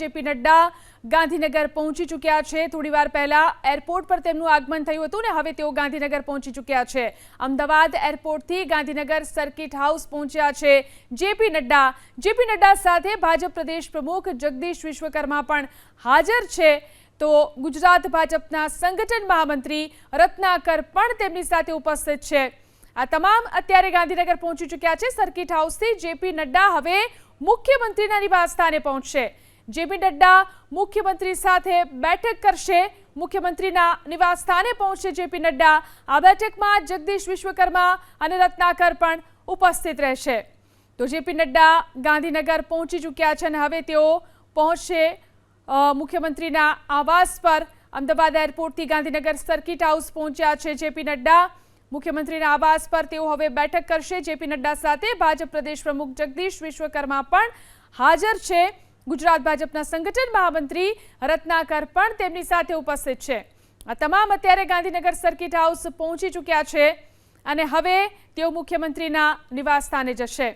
JP Nadda Gandhinagar પહોંચી ચૂક્યા છે. થોડીવાર પહેલા એરપોર્ટ પર તેમનું આગમન થયું હતું ને હવે તેઓ ગાંધીનગર પહોંચી ચૂક્યા છે. અમદાવાદ એરપોર્ટથી ગાંધીનગર સર્કિટ હાઉસ પહોંચ્યા છે જેપી નડ્ડા. જેપી નડ્ડા સાથે ભાજપ પ્રદેશ પ્રમુખ જગદીશ વિશ્વકર્મા પણ હાજર છે. તો ગુજરાત ભાજપના સંગઠન મહામંત્રી રત્નાકર પણ તેમની સાથે ઉપસ્થિત છે. આ તમામ અત્યારે ગાંધીનગર પહોંચી ચૂક્યા છે. સર્કિટ હાઉસથી જેપી નડ્ડા હવે મુખ્યમંત્રીના નિવાસસ્થાને પહોંચશે. જેપી નડ્ડા મુખ્યમંત્રી સાથે બેઠક કરશે. મુખ્યમંત્રીના નિવાસસ્થાને પહોંચશે જેપી નડ્ડા. આ બેઠકમાં જગદીશ વિશ્વકર્મા અને રત્નાકર પણ ઉપસ્થિત રહેશે. તો જેપી નડ્ડા ગાંધીનગર પહોંચી ચૂક્યા છે અને હવે તેઓ પહોંચશે મુખ્યમંત્રીના આવાસ પર. અમદાવાદ એરપોર્ટથી ગાંધીનગર સર્કિટ હાઉસ પહોંચ્યા છે જેપી નડ્ડા. મુખ્યમંત્રીના આવાસ પર તેઓ હવે બેઠક કરશે. જેપી નડ્ડા સાથે ભાજપ પ્રદેશ પ્રમુખ જગદીશ વિશ્વકર્મા પણ હાજર છે. ગુજરાત ભાજપના સંગઠન મહામંત્રી રત્નાકર પણ તેમની સાથે ઉપસ્થિત છે. આ તમામ અત્યારે ગાંધીનગર સર્કિટ હાઉસ પહોંચી ચૂક્યા છે અને હવે તેઓ મુખ્યમંત્રીના નિવાસ સ્થાને જશે.